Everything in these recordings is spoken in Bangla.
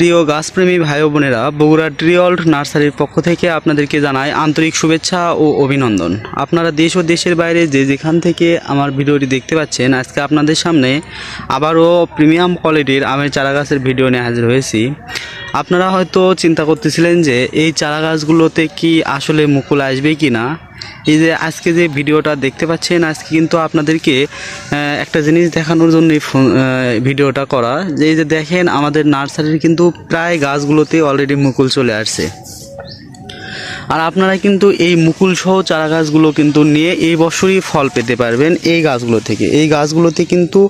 প্রিয় গাছপ্রেমী ভাই বোনেরা, বগুড়া ট্রিওল্ড নার্সারির পক্ষ থেকে আপনাদেরকে জানাই আন্তরিক শুভেচ্ছা ও অভিনন্দন। আপনারা দেশ ও দেশের বাইরে যে যেখান থেকে আমার ভিডিওটি দেখতে পাচ্ছেন, আজকে আপনাদের সামনে আবারও প্রিমিয়াম কোয়ালিটির আমের চারাগাছের ভিডিও নিয়ে হাজির হয়েছি। আপনারা হয়তো চিন্তা করতেছিলেন যে এই চারা গাছগুলোতে কি আসলে মুকুল আসবে কি না? এই যে আজকে যে ভিডিওটা দেখতে পাচ্ছেন, আজকে কিন্তু আপনাদেরকে একটা জিনিস দেখানোর জন্য ভিডিওটা করা। যে যে দেখেন, আমাদের নার্সারির কিন্তু প্রায় গাছগুলোতে অলরেডি মুকুল চলে আসছে। আর আপনারা কিন্তু এই মুকুল সহ চারা গাছগুলো কিন্তু নিয়ে এই বছরই ফল পেতে পারবেন এই গাছগুলো থেকে। এই গাছগুলোতে কিন্তু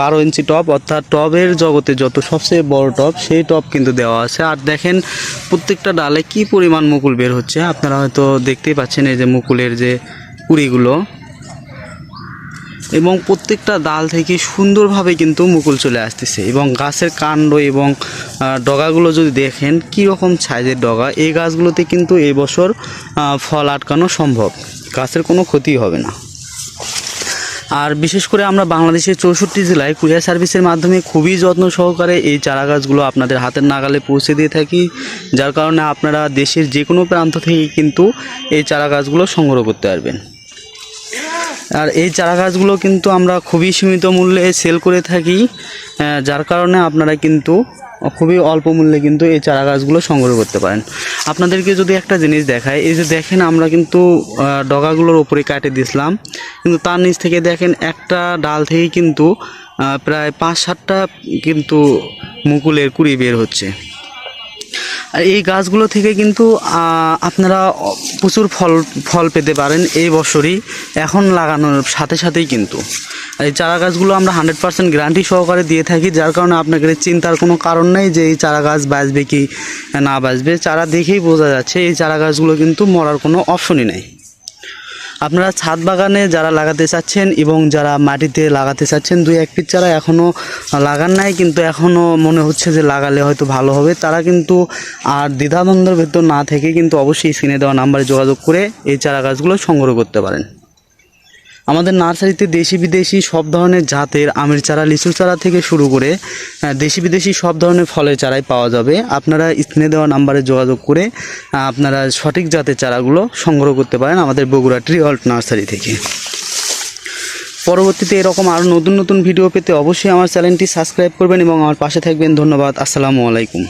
বারো ইঞ্চি টপ অর্থাৎ টবের জগতে যত সবচেয়ে বড় টপ সেই টপ কিন্তু দেওয়া আছে। আর দেখেন প্রত্যেকটা ডালে কি পরিমাণ মুকুল বের হচ্ছে, আপনারা হয়তো দেখতেই পাচ্ছেন এই যে মুকুলের যে কুড়িগুলো। এবং প্রত্যেকটা ডাল থেকে সুন্দরভাবে কিন্তু মুকুল চলে আসতেছে। এবং গাছের কাণ্ড এবং ডগাগুলো যদি দেখেন, কী রকম সাইজের ডগা, এই গাছগুলোতে কিন্তু এই বছর ফল আটকানো সম্ভব। গাছের কোনো ক্ষতি হবে না। আর বিশেষ করে আমরা বাংলাদেশের চৌষট্টি জেলায় কুরিয়ার সার্ভিসের মাধ্যমে খুবই যত্ন সহকারে এই চারা গাছগুলো আপনাদের হাতের নাগালে পৌঁছে দিয়ে থাকি, যার কারণে আপনারা দেশের যে কোনো প্রান্ত থেকে কিন্তু এই চারা গাছগুলো সংগ্রহ করতে পারবেন। আর এই চারা গাছগুলো কিন্তু আমরা খুবই সীমিত মূল্যে সেল করে থাকি যার কারণে আপনারা কিন্তু খুবই অল্প মূল্যে কিন্তু এই চারা গাছগুলো সংগ্রহ করতে পারেন। আপনাদেরকে যদি একটা জিনিস দেখায় এই যে দেখেন আমরা কিন্তু ডগাগুলোর ওপরে কাটে দিয়েছিলাম কিন্তু তার নিচ থেকে দেখেন একটা ডাল থেকে কিন্তু প্রায় পাঁচ সাতটা কিন্তু মুকুলের কুড়ি বের হচ্ছে। আর এই গাছগুলো থেকে কিন্তু আপনারা প্রচুর ফল ফল পেতে পারেন এই বছরই। এখন লাগানোর সাথে সাথেই কিন্তু। আর এই চারা গাছগুলো আমরা হান্ড্রেড পার্সেন্ট গ্যারান্টি সহকারে দিয়ে থাকি, যার কারণে আপনাকে চিন্তার কোনো কারণ নেই যে এই চারা গাছ বাঁচবে কি না বাঁচবে। চারা দেখেই বোঝা যাচ্ছে, এই চারা গাছগুলো কিন্তু মরার কোনো অপশনই নেই। আপনারা ছাদ বাগানে যারা লাগাতে চাচ্ছেন এবং যারা মাটিতে লাগাতে চাচ্ছেন, দুই এক পিস চারা এখনও লাগান নাই, কিন্তু এখনও মনে হচ্ছে যে লাগালে হয়তো ভালো হবে। তারা কিন্তু আর দ্বিধাদ্বন্দ্বের ভেতর না থেকে কিন্তু অবশ্যই স্ক্রিনে দেওয়া নাম্বারে যোগাযোগ করে এই চারা গাছগুলো সংগ্রহ করতে পারেন। আমাদের নার্সারিতে দেশি বিদেশি সব ধরনের জাতের আমের চারা লিচু চারা থেকে শুরু করে দেশি বিদেশি সব ধরনের ফলের চারাই পাওয়া যাবে। আপনারা স্ক্রিনে দেওয়া নাম্বারে যোগাযোগ করে আপনারা সঠিক জাতের চারাগুলো সংগ্রহ করতে পারেন আমাদের বগুড়া ট্রি অল্ট নার্সারি থেকে। পরবর্তীতে এরকম আরও নতুন নতুন ভিডিও পেতে অবশ্যই আমার চ্যানেলটি সাবস্ক্রাইব করবেন এবং আমার পাশে থাকবেন। ধন্যবাদ। আসসালামু আলাইকুম।